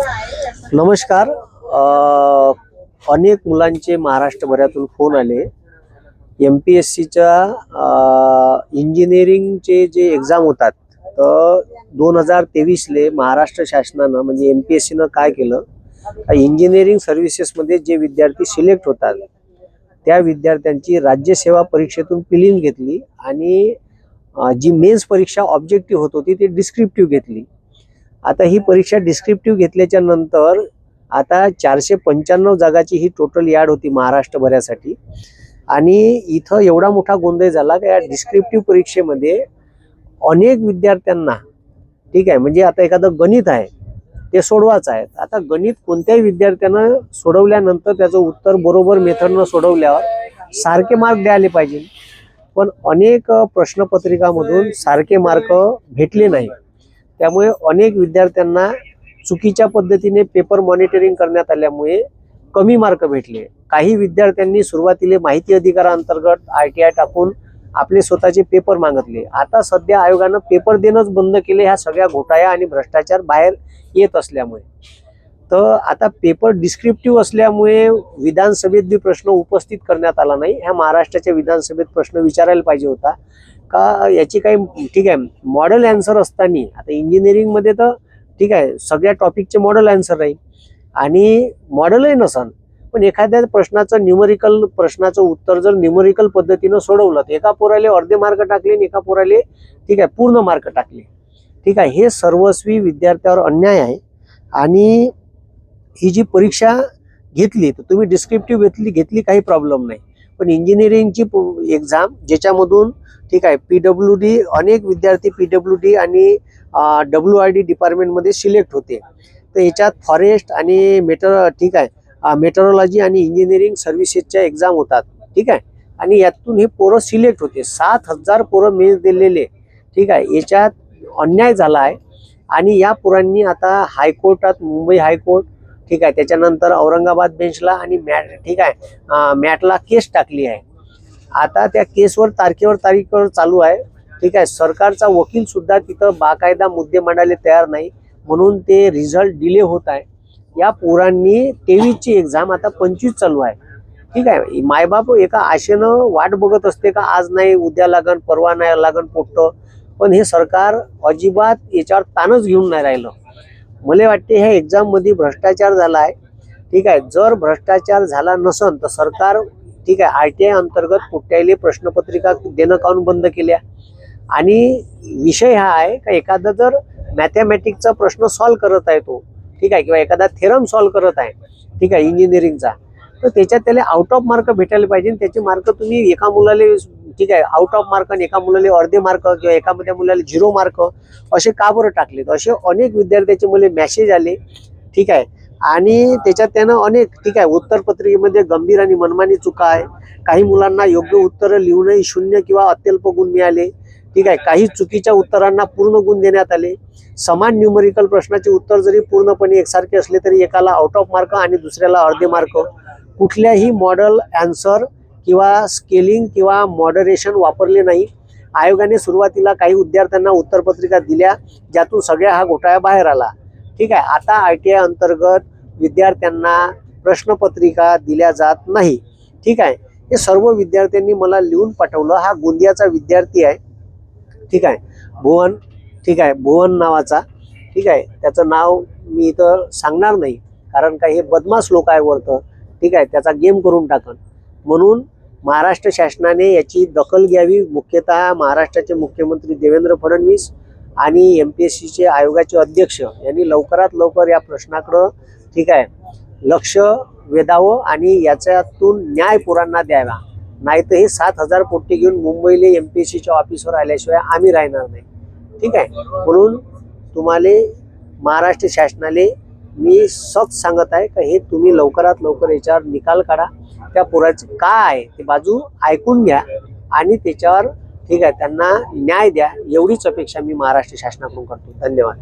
नमस्कार. अनेक मुलांचे महाराष्ट्रभरातून फोन आले. एम पी एस सीच्या इंजिनिअरिंगचे जे एक्झाम होतात तर दोन हजार तेवीसले महाराष्ट्र शासनानं म्हणजे एम पी एस सीनं काय केलं? इंजिनिअरिंग सर्व्हिसेसमध्ये जे विद्यार्थी सिलेक्ट होतात त्या विद्यार्थ्यांची राज्यसेवा परीक्षेतून पिलिंग घेतली आणि जी मेन्स परीक्षा ऑब्जेक्टिव्ह होत होती ती डिस्क्रिप्टिव्ह घेतली. आता ही परीक्षा डिस्क्रिप्टिव्ह घेतल्याच्या नंतर आता चारशे पंच्याण्णव जागाची ही टोटल याड होती महाराष्ट्रभरासाठी आणि इथं एवढा मोठा गोंधळ झाला का या डिस्क्रिप्टिव्ह परीक्षेमध्ये अनेक विद्यार्थ्यांना ठीक आहे म्हणजे आता एखादं गणित आहे ते सोडवायचं आहे. आता गणित कोणत्याही विद्यार्थ्यानं सोडवल्यानंतर त्याचं उत्तर बरोबर मेथडनं सोडवल्यावर सारखे मार्क द्यायला पाहिजे. पण अनेक प्रश्नपत्रिकामधून सारखे मार्क भेटले नाही. त्यामुळे अनेक विद्यार्थ्यांना चुकीच्या पद्धतीने पेपर मॉनिटरिंग करण्यात आल्यामुळे कमी मार्क भेटले. काही विद्यार्थ्यांनी सुरुवातीला माहिती अधिकारांतर्गत आय टी आय टाकून आपले स्वतःचे पेपर मागितले. आता सध्या आयोगानं पेपर देणंच बंद केले ह्या सगळ्या घोटाळ्या आणि भ्रष्टाचार बाहेर येत असल्यामुळे. तर आता पेपर डिस्क्रिप्टिव्ह असल्यामुळे विधानसभेत बी प्रश्न उपस्थित करण्यात आला नाही. ह्या महाराष्ट्राच्या विधानसभेत प्रश्न विचारायला पाहिजे होता. का याची काही ठीक आहे मॉडेल अँसर असताना आता इंजिनिअरिंगमध्ये तर ठीक आहे सगळ्या टॉपिकचे मॉडेल अँसर राहील. आणि मॉडेलही नसन पण एखाद्या प्रश्नाचं न्युमरिकल प्रश्नाचं उत्तर जर न्यूमरिकल पद्धतीनं सोडवलं तर एका पोराले अर्धे मार्क टाकले आणि एका पोराले ठीक आहे पूर्ण मार्क टाकले. ठीक आहे हे सर्वस्वी विद्यार्थ्यावर अन्याय आहे. आणि ही जी परीक्षा घेतली तर तुम्ही डिस्क्रिप्टिव्ह घेतली घेतली काही प्रॉब्लेम नाही. पण इंजिनिअरिंगची एक्झाम ज्याच्यामधून ठीक आहे पी डब्ल्यू डी अनेक विद्यार्थी पी डब्ल्यू डी आणि डब्ल्यू आय डी डिपार्टमेंटमध्ये सिलेक्ट होते. तर याच्यात फॉरेस्ट आणि मेटर ठीक आहे मेटरॉलॉजी आणि इंजिनिअरिंग सर्व्हिसेसच्या एक्झाम होतात ठीक आहे. आणि यातून हे पोरं सिलेक्ट होते. सात हजार पोरं मेन्स दिलेले ठीक आहे. याच्यात अन्याय झाला आहे आणि या पोरांनी आता हायकोर्टात मुंबई हायकोर्ट ठीक आहे. त्याच्यानंतर औरंगाबाद बेंचला आणि मॅट ठीक आहे. मॅटला केस टाकली आहे. आता त्या केसवर तारखेवर तारीखवर चालू आहे. ठीक आहे. सरकारचा वकील सुद्धा तिथं बाकायदा मुद्दे मांडायला तयार नाही. म्हणून ते रिझल्ट डिले होत आहे. या पोरांनी तेवीसची एक्झाम आता पंचवीस चालू आहे. ठीक आहे. मायबाप एका आशेनं वाट बघत असते का आज नाही उद्या लागन परवा नाही लागन पोट्ट. पण हे सरकार अजिबात याच्यावर ताणच घेऊन नाही राहिलं. मला वाटते ह्या एक्झाममध्ये भ्रष्टाचार झाला आहे ठीक आहे जर भ्रष्टाचार झाला नसन तर सरकार ठीक आहे आय टी आय अंतर्गत कुठल्याही प्रश्नपत्रिका देणं काऊन बंद केल्या? आणि विषय हा आहे का एखादा जर मॅथमॅटिक्सचा प्रश्न सॉल्व करत आहे तो ठीक आहे किंवा एखादा थेरम सॉल्व करत आहे ठीक आहे इंजिनिअरिंगचा तर त्याच्यात त्याला आउट ऑफ मार्क भेटायला पाहिजे त्याचे मार्क तुम्ही एका मुलाला ठीक आहे आउट ऑफ मार्क आणि एका मुलाला अर्धे मार्क किंवा एकामध्ये मुलाला झिरो मार्क असे का बरं टाकले असे अनेक विद्यार्थ्याचे मुले मेसेज आले ठीक आहे. आणि त्याच्यात त्यानं अनेक ठीक आहे उत्तरपत्रिकेमध्ये गंभीर आणि मनमानी चुका आहे. काही मुलांना योग्य उत्तरं लिहूनही शून्य किंवा अत्यल्प गुण मिळाले. ठीक आहे काही चुकीच्या उत्तरांना पूर्ण गुण देण्यात आले. समान न्यूमरिकल प्रश्नाचे उत्तर जरी पूर्णपणे एकसारखे असले तरी एकाला आउट ऑफ मार्क आणि दुसऱ्याला अर्धे मार्क कुठल्याही मॉडल अँसर किंवा स्केलिंग किंवा मॉडरेशन वापरले नाही. आयोगाने सुरुवातीला काही विद्यार्थ्यांना उत्तरपत्रिका दिल्या ज्यातून सगळ्या हा घोटाळा बाहेर आला. ठीक आहे आता आय टी आय अंतर्गत विद्यार्थ्यांना प्रश्नपत्रिका दिल्या जात नाही. ठीक आहे हे सर्व विद्यार्थ्यांनी मला लिहून पाठवलं. हा गोंदियाचा विद्यार्थी आहे. ठीक आहे भुवन ठीक आहे भुवन नावाचा. ठीक आहे त्याचं नाव मी इथं सांगणार नाही कारण का हे बदमाश लोक आहे वरतं ठीक आहे त्याचा गेम करून टाकन. म्हणून महाराष्ट्र शासनाने याची दखल घ्यावी. मुख्यतः महाराष्ट्राचे मुख्यमंत्री देवेंद्र फडणवीस आणि एम पी एस सीचे आयोगाचे अध्यक्ष यांनी लवकरात लवकर या प्रश्नाकडं ठीक आहे लक्ष वेधावं आणि याच्यातून न्याय पोरांना द्यावा. नाहीतर हे सात हजार पोट्टे घेऊन मुंबईला एम पी एस सीच्या ऑफिसवर आल्याशिवाय आम्ही राहणार नाही. ठीक आहे? म्हणून तुम्हाला महाराष्ट्र शासनाने मी सत सांगत आहे का हे तुम्ही लवकरात लवकर याच्यावर निकाल काढा. त्या पोराची काय आहे ते बाजू ऐकून घ्या आणि त्याच्यावर ठीक आहे त्यांना न्याय द्या. एवढीच अपेक्षा मी महाराष्ट्र शासनाकडून करतो. धन्यवाद.